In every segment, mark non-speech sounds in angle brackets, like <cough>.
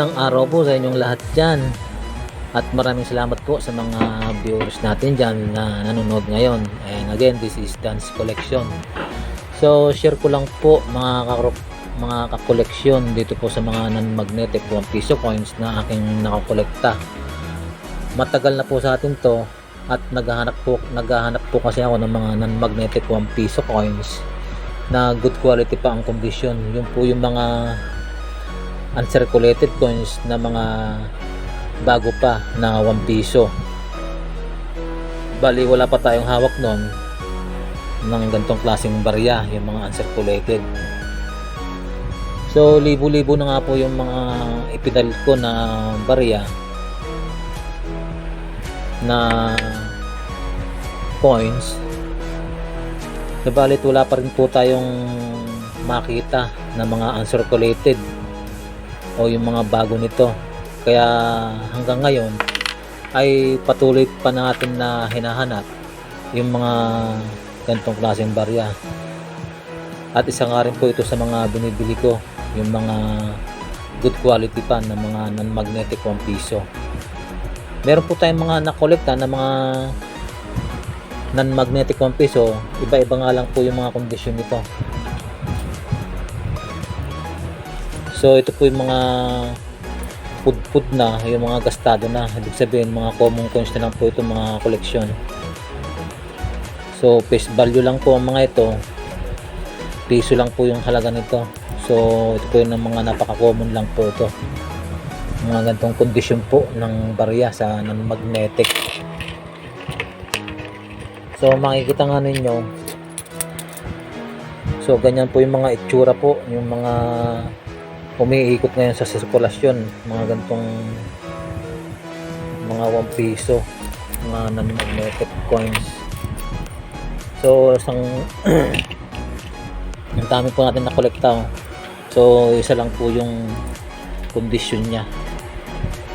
Magandang araw po sa inyong lahat dyan. At maraming salamat po sa mga viewers natin dyan na nanonood ngayon. And again, this is Dance Collection. So, share ko lang po mga kakro- mga kakoleksyon dito po sa mga non-magnetic 1 piso coins na aking nakakolekta. Matagal na po sa atin to at naghahanap po naghahanap po kasi ako ng mga non-magnetic 1 piso coins na good quality pa ang condition. Yung po yung mga uncirculated coins na mga bago pa na 1 piso. Bali wala pa tayong hawak noon ng ganitong klaseng barya, yung mga uncirculated. So libo-libo na nga po yung mga ipinal ko na barya na coins. Sabalit wala pa rin po tayong makita na mga uncirculated o yung mga bago nito. Kaya hanggang ngayon ay patuloy pa natin na hinahanap yung mga ganitong klaseng barya. At isa nga rin po ito sa mga binibili ko, yung mga good quality pa na mga non-magnetic 1 piso. Meron po tayong mga nakolekta na mga non-magnetic 1 piso, iba-iba nga lang po yung mga kondisyon nito. So ito po yung mga food-food na, yung mga gastado na. Ibig sabihin, mga common coins na lang po ito mga koleksyon. So face value lang po ang mga ito. Piso lang po yung halaga nito. So ito po yung mga napaka-common lang po ito. Mga ganitong kondisyon po ng barya sa non-magnetic. So makikita nga ninyo. So ganyan po yung mga itsura po, yung mga umiikot ngayon sa sirkulasyon, mga ganitong mga 1 piso, mga non-magnetic coins. So isang <clears throat> ang dami po natin na kolekta. oh. So isa lang po yung condition niya.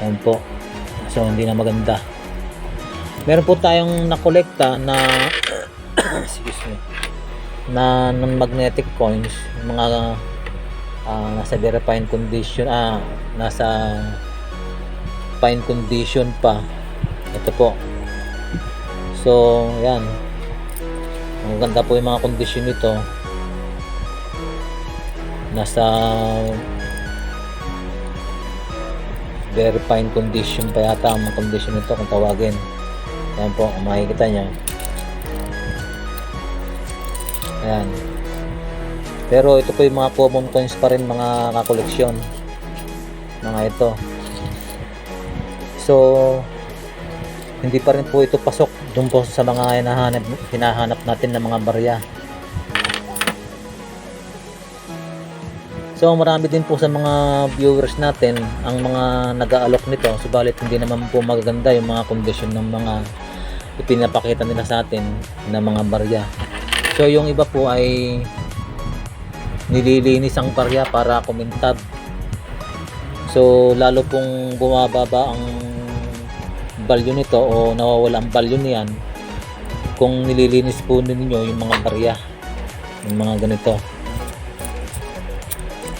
Ayan po. So hindi na maganda. Meron po tayong nakolekta na <clears throat> excuse me na non-magnetic coins mga ah, nasa very fine condition ah nasa fine condition pa. Ito po. So yan. Ang ganda po yung mga condition nito. Nasa very fine condition pa yata ang mga condition nito kung tawagin. Yan po makikita nyo ayan pero ito po yung mga common coins pa rin mga kakoleksyon mga ito. So hindi pa rin po ito pasok dun po sa mga hinahanap, hinahanap natin na mga barya. So marami din po sa mga viewers natin ang mga nag-aalok nito. Subalit hindi naman po magaganda yung mga kondisyon ng mga ipinapakita nila sa atin na mga barya. So yung iba po ay nililinis ang barya para kumintab. So lalo pong bumababa ang value nito o nawawala ang value niyan kung nililinis po ninyo yung mga barya yung mga ganito.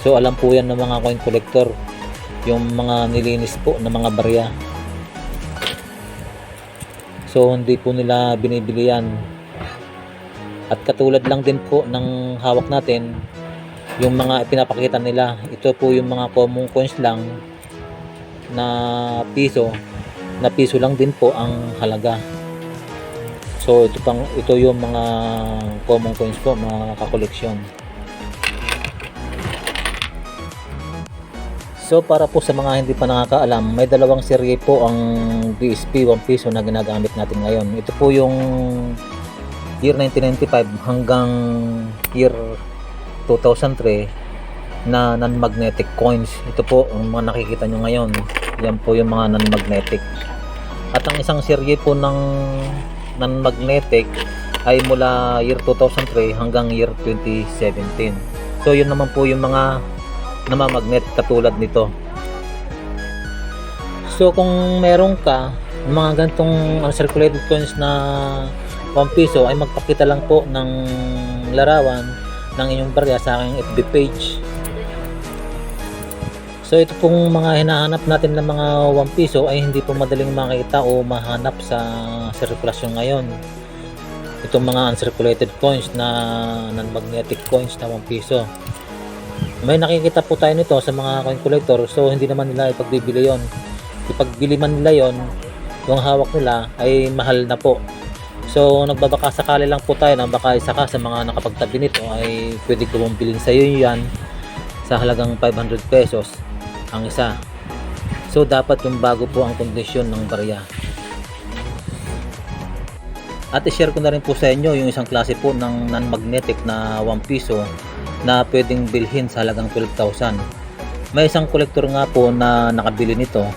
So alam po yan ng mga coin collector yung mga nilinis po ng mga barya. So hindi po nila binibili yan. At katulad lang din po ng hawak natin yung mga pinapakita nila. Ito po yung mga common coins lang na piso na piso lang din po ang halaga. So ito pang ito yung mga common coins po mga kakoleksyon. So para po sa mga hindi pa nakakaalam, may dalawang serye po ang BSP 1 piso na ginagamit natin ngayon. Ito po yung year 1995 hanggang year 2003 na non-magnetic coins. Ito po ang mga nakikita nyo ngayon. Yan po yung mga non-magnetic. At ang isang serye po ng non-magnetic ay mula year 2003 hanggang year 2017. So yun naman po yung mga namamagnet katulad nito. So kung meron ka mga gantong uncirculated coins na 1 piso ay magpakita lang po ng larawan ng inyong barya sa aking FB page. So ito pong mga hinahanap natin ng mga 1 piso ay hindi po madaling makita o mahanap sa sirkulasyon ngayon. Itong mga uncirculated coins na non-magnetic coins na 1 piso. May nakikita po tayo nito sa mga coin collector so hindi naman nila ipagbibili yon. Ipagbili man nila yon, yung hawak nila ay mahal na po. So nagbabaka sakali lang po tayo na baka isa ka sa mga nakapagtabi nito ay pwede ko bilhin sa iyo yan sa halagang 500 pesos ang isa. So dapat yung bago po ang kondisyon ng barya. At i-share ko na rin po sa inyo yung isang klase po ng non-magnetic na 1 piso na pwedeng bilhin sa halagang 12,000. May isang kolektor nga po na nakabili nito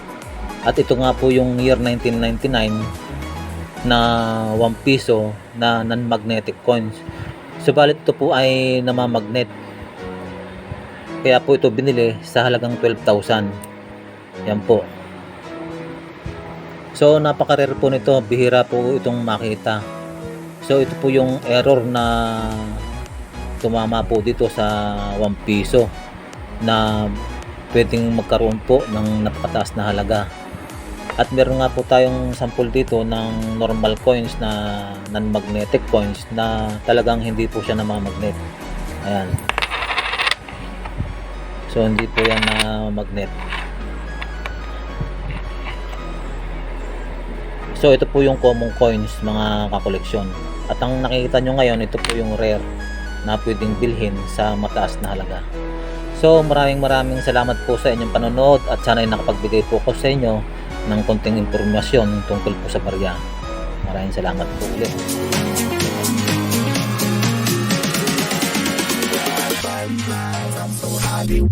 at ito nga po yung year 1999 na 1 piso na non-magnetic coins. Subalit ito po ay namamagnet. Kaya po ito binili sa halagang 12,000. Yan po. So napaka-rare po nito, bihira po itong makita. So ito po yung error na tumama po dito sa 1 piso na pwedeng magkaroon po ng napakataas na halaga. At meron nga po tayong sample dito ng normal coins na non-magnetic coins na talagang hindi po siya namamagnet. Ayan. So hindi po yan na magnet. So ito po yung common coins mga kakoleksyon. At ang nakikita nyo ngayon, ito po yung rare na pwedeng bilhin sa mataas na halaga. So maraming maraming salamat po sa inyong panonood at sana ay nakapagbigay po ko sa inyo ng konting impormasyon tungkol po sa barya. Maraming salamat po ulit. I'm so high.